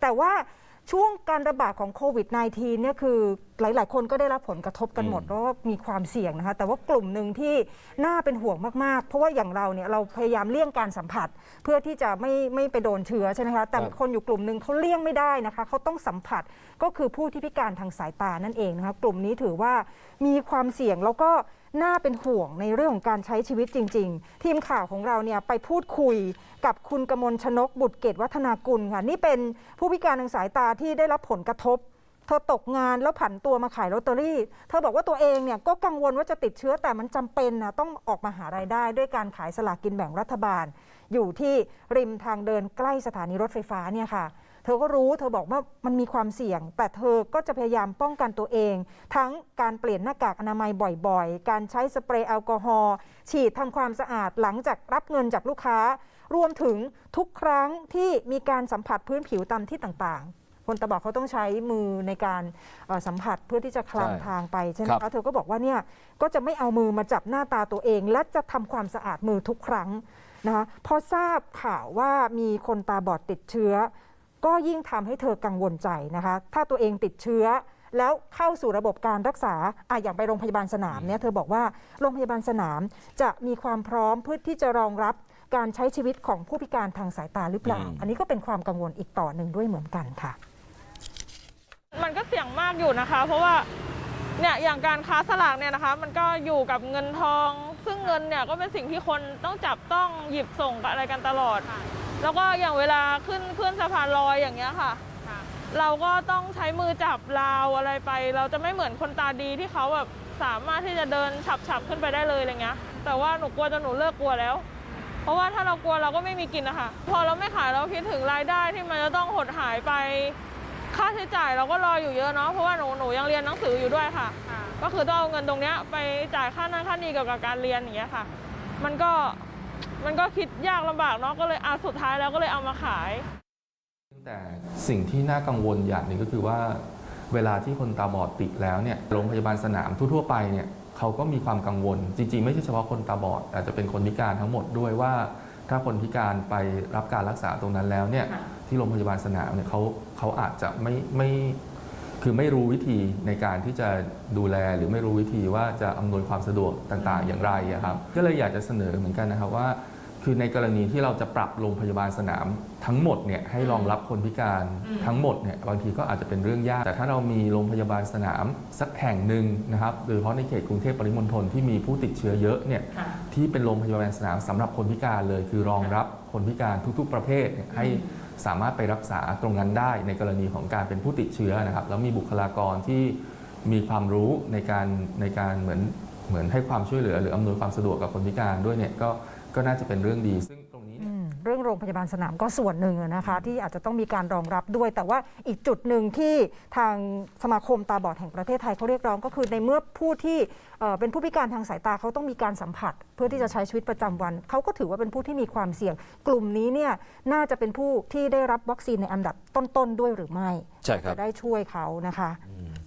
แต่ว่าช่วงการระบาดของโควิด -19 เนี่ยคือหลาย ๆ คนก็ได้รับผลกระทบกันหมดอืมเพราะว่ามีความเสี่ยงนะคะ แต่ว่ากลุ่มหนึ่งที่น่าเป็นห่วงมาก ๆ เพราะว่าอย่างเราเนี่ยเราพยายามเลี่ยงการสัมผัส เพื่อที่จะไม่ไม่ไปโดนเชื้อใช่ไหมคะ แต่ครับคนอยู่กลุ่มหนึ่งเขาเลี่ยงไม่ได้นะคะเขาต้องสัมผัสก็คือผู้ที่พิการทางสายตานั่นเองนะคะ กลุ่มนี้ถือว่ามีความเสี่ยงแล้วก็น่าเป็นห่วงในเรื่องของการใช้ชีวิตจริง ๆ ทีมข่าวของเราเนี่ยไปพูดคุยกับคุณกมลชนกบุตรเกตวัฒนากุลค่ะนี่เป็นผู้พิการทางสายตาที่ได้รับผลกระทบ เธอตกงานแล้วผันตัวมาขายลอตเตอรี่ เธอบอกว่าตัวเองเนี่ยก็กังวลว่าจะติดเชื้อแต่มันจำเป็นนะต้องออกมาหารายได้ด้วยการขายสลากกินแบ่งรัฐบาล อยู่ที่ริมทางเดินใกล้สถานีรถไฟฟ้าเนี่ยค่ะ ธอก็รู้เธอบอกว่ามันมีความเสี่ยง แต่เธอก็จะพยายามป้องกันตัวเอง ทั้งการเปลี่ยนหน้ากากอนามัยบ่อยๆ การใช้สเปรย์แอลกอฮอล์ฉีดทำความสะอาดหลังจากรับเงินจากลูกค้า รวมถึงทุกครั้งที่มีการสัมผัสพื้นผิวตามที่ต่างๆ คนตาบอกเขาต้องใช้มือในการเอ่อสัมผัสเพื่อที่จะคลำใช่ทางไปใช่ไหมครัคะบเธอก็บอกว่าเนี่ยก็จะไม่เอามือมาจับหน้าตาตัวเอง และจะทำความสะอาดมือทุกครั้งนะคะพอทราบข่าวว่ามีคนตาบอดติดเชื้อ ก็ยิ่งทำให้เธอกังวลใจนะคะ ถ้าตัวเองติดเชื้อ แล้วเข้าสู่ระบบการรักษาอะอย่างไปโรงพยาบาลสนามเนี่ยเธอบอกว่าโรงพยาบาลสนามจะมีความพร้อมเพื่อที่จะรองรับการใช้ชีวิตของผู้พิการทางสายตาหรือเปล่าอืมอันนี้ก็เป็นความกังวลอีกต่อหนึ่งด้วยเหมือนกันค่ะ มันก็เสี่ยงมากอยู่นะคะ เพราะว่าเนี่ยอย่างการค้าสลากเนี่ยนะคะ มันก็อยู่กับเงินทอง ซึ่งเงินเนี่ยก็เป็นสิ่งที่คนต้องจับต้องหยิบส่งกับอะไรกันตลอด แล้วก็อย่างเวลาขึ้นขึ้นสะพานลอยอย่างเงี้ยค่ะ เราก็ต้องใช้มือจับราวอะไรไป เราจะไม่เหมือนคนตาดีที่เขาแบบสามารถที่จะเดินฉับๆขึ้นไปได้เลยอะไรเงี้ย แต่ว่าหนูกลัวจนหนูเลิกกลัวแล้ว เพราะว่าถ้าเรากลัวเราก็ไม่มีกินนะคะพอเราไม่ขายเราคิดถึงรายได้ที่มันจะต้องหดหายไป ค่าใช้จ่ายเราก็รออยู่เยอะเนาะเพราะว่าหนูหนูยังเรียนหนังสืออยู่ด้วยค่ะ ก็คือต้องเอาเงินตรงเนี้ยไปจ่ายค่านั้นค่านี้เกี่ยวกับการเรียนอย่างเงี้ยค่ะ มันก็ มันก็คิดยากลำบากเนาะก็เลยอาสุดท้ายแล้วก็เลยเอามาขาย แต่สิ่งที่น่ากังวลอย่างหนึ่งก็คือว่าเวลาที่คนตาบอดติดแล้วเนี่ยโรงพยาบาลสนามทั่วๆไปเนี่ยเขาก็มีความกังวล จริง ๆ ไม่ใช่เฉพาะคนตาบอด อาจจะเป็นคนพิการทั้งหมดด้วยว่า ถ้าคนพิการไปรับการรักษาตรงนั้นแล้วเนี่ยที่โรงพยาบาลสนามเนี่ยเขาเขาอาจจะไม่ไม่ คือไม่รู้วิธีในการที่จะดูแลหรือไม่รู้วิธีว่าจะอำนวยความสะดวกต่างๆ อย่างไรอะครับ ก็เลยอยากจะเสนอเหมือนกันนะครับว่า คือในกรณีที่เราจะปรับโรงพยาบาลสนามทั้งหมดเนี่ยให้รองรับคนพิการทั้งหมดเนี่ยบางทีก็อาจจะเป็นเรื่องยาก แต่ถ้าเรามีโรงพยาบาลสนามสักแห่งหนึ่งนะครับโดยเฉพาะในเขตกรุงเทพปริมณฑลที่มีผู้ติดเชื้อเยอะเนี่ยที่เป็นโรงพยาบาลสนามสำหรับคนพิการเลย คือรองรับคนพิการทุก ๆ ประเภทเนี่ยให้ สามารถไปรักษาตรงนั้นได้ในกรณีของการเป็นผู้ติดเชื้อนะครับ แล้วมีบุคลากรที่มีความรู้ในการในการเหมือนเหมือนให้ความช่วยเหลือ หรืออำนวยความสะดวกกับคนพิการด้วยเนี่ยก็ก็น่าจะเป็นเรื่องดีซึ่ง เนี่ยอืมเรื่องโรงพยาบาลสนามก็ส่วนหนึ่งอะนะคะ ที่อาจจะต้องมีการรองรับด้วย แต่ว่าอีกจุดหนึ่งที่ทางสมาคมตาบอดแห่งประเทศไทยเขาเรียกร้องก็คือในเมื่อผู้ที่เอ่อเป็นผู้พิการทางสายตาเขาต้องมีการสัมผัส เพื่อที่จะใช้ชีวิตประจำวัน เขาก็ถือว่าเป็นผู้ที่มีความเสี่ยง กลุ่มนี้เนี่ยน่าจะเป็นผู้ที่ได้รับวัคซีนในอันดับต้นๆด้วยหรือไม่ใช่ครับจะได้ช่วยเขานะคะ